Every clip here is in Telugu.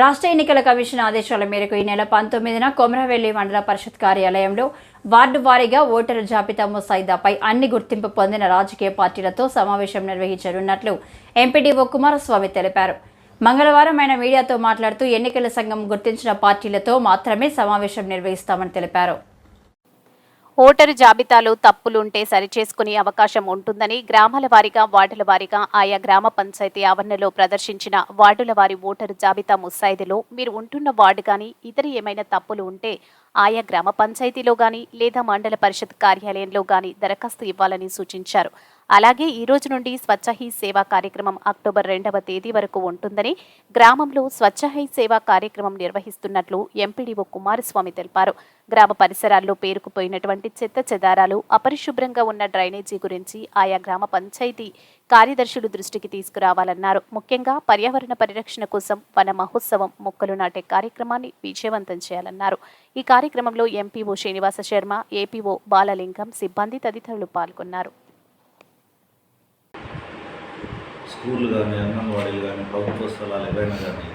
రాష్ట్ర ఎన్నికల కమిషన్ ఆదేశాల మేరకు ఈ నెల పంతొమ్మిదిన కొమరవెల్లి మండల పరిషత్ కార్యాలయంలో వార్డు వారీగా ఓటరు జాబితా ముసాయిదాపై అన్ని గుర్తింపు పొందిన రాజకీయ పార్టీలతో సమావేశం నిర్వహించనున్నట్లు ఎంపీడీఓ కుమారస్వామి తెలిపారు. మంగళవారం ఆయన మీడియాతో మాట్లాడుతూ ఎన్నికల సంఘం గుర్తించిన పార్టీలతో మాత్రమే సమావేశం నిర్వహిస్తామని తెలిపారు. ఓటరు జాబితాలో తప్పులుంటే సరిచేసుకునే అవకాశం ఉంటుందని గ్రామాల వారీగా వార్డుల వారీగా ఆయా గ్రామ పంచాయతీ ఆవరణలో ప్రదర్శించిన వార్డుల వారి ఓటరు జాబితా ముసాయిదీలో మీరు ఉంటున్న వార్డు కానీ ఇతర ఏమైనా తప్పులు ఉంటే ఆయా గ్రామ పంచాయతీలో గాని లేదా మండల పరిషత్ కార్యాలయంలో గాని దరఖాస్తు ఇవ్వాలని సూచించారు. అలాగే ఈ రోజు నుండి స్వచ్ఛ హీ సేవా కార్యక్రమం అక్టోబర్ రెండవ తేదీ వరకు ఉంటుందని గ్రామంలో స్వచ్ఛహీ సేవా కార్యక్రమం నిర్వహిస్తున్నట్లు ఎంపీడీఓ కుమారస్వామి తెలిపారు. గ్రామ పరిసరాల్లో పేరుకుపోయినటువంటి చెత్త చెదారాలు అపరిశుభ్రంగా ఉన్న డ్రైనేజీ గురించి ఆయా గ్రామ పంచాయతీ కార్యదర్శులు దృష్టికి తీసుకురావాలన్నారు. ముఖ్యంగా పర్యావరణ పరిరక్షణ కోసం వన మహోత్సవం మొక్కలు నాటే కార్యక్రమాన్ని విజయవంతం చేయాలన్నారు. ఈ కార్యక్రమంలో ఎంపీఓ శ్రీనివాస శర్మ ఏపీఓ బాలలింగం సిబ్బంది తదితరులు పాల్గొన్నారు. స్కూళ్ళు కానీ అంగన్వాడీలు కానీ ప్రభుత్వ స్థలాలు ఏవైనా కానీ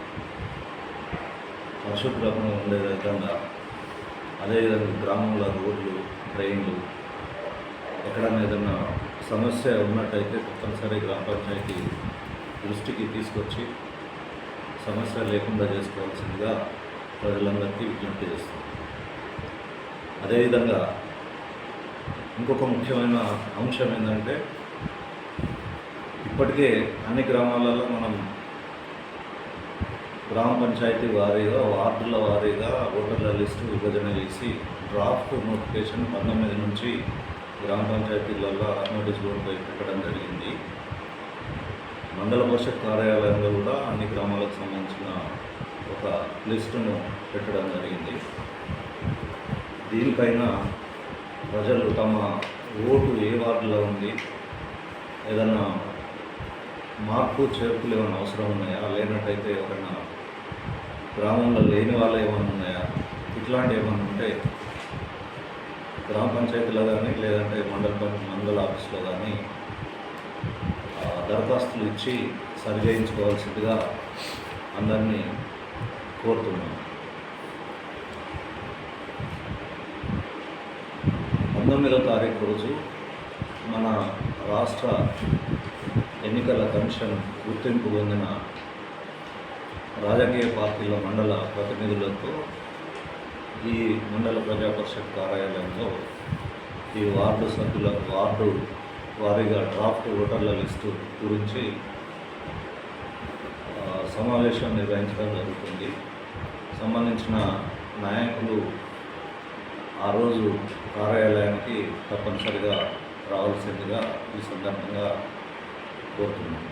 పరిశుభ్రంగా ఉండే విధంగా అదేవిధంగా గ్రామంలో రోడ్లు ట్రైన్లు ఎక్కడైనా ఏదైనా సమస్య ఉన్నట్టయితే తప్పనిసరి గ్రామ పంచాయతీ దృష్టికి తీసుకొచ్చి సమస్య లేకుండా చేసుకోవాల్సిందిగా ప్రజలందరికీ విజ్ఞప్తి చేస్తాం. అదేవిధంగా ఇంకొక ముఖ్యమైన అంశం ఏంటంటే ఇప్పటికే అన్ని గ్రామాలలో మనం గ్రామ పంచాయతీ వారీగా వార్డుల వారీగా ఓటర్ల లిస్టు విభజన చేసి డ్రాఫ్ట్ నోటిఫికేషన్ పంతొమ్మిది నుంచి గ్రామ పంచాయతీలలో నోటీస్ బోర్డుపై పెట్టడం జరిగింది. మండల పరిషత్ కార్యాలయంలో కూడా అన్ని గ్రామాలకు సంబంధించిన ఒక లిస్టును పెట్టడం జరిగింది. దీనిపైన ప్రజలు తమ ఓటు ఏ వార్డులో ఉంది ఏదన్నా మార్పు చేర్పులు ఏమైనా అవసరం ఉన్నాయా? లేనట్టయితే ఎవరైనా గ్రామంలో లేని వాళ్ళు ఏమైనా ఉన్నాయా? ఇట్లాంటి ఏమైనా ఉంటే గ్రామ పంచాయతీలో కానీ లేదంటే మండల మండల ఆఫీస్లో కానీ దరఖాస్తులు ఇచ్చి సరిచేయించుకోవాల్సిందిగా అందరినీ కోరుతున్నాను. పంతొమ్మిదవ తారీఖు రోజు మన రాష్ట్ర ఎన్నికల కమిషన్ గుర్తింపు పొందిన రాజకీయ పార్టీల మండల ప్రతినిధులతో ఈ మండల ప్రజా పరిషత్ కార్యాలయంలో ఈ వార్డు సభ్యుల వార్డు వారీగా డ్రాఫ్ట్ ఓటర్ల లిస్టు గురించి సమావేశం నిర్వహించడం జరుగుతుంది. సంబంధించిన నాయకులు ఆ రోజు కార్యాలయానికి తప్పనిసరిగా రావాల్సిందిగా ఈ సందర్భంగా కోరుతున్నాను.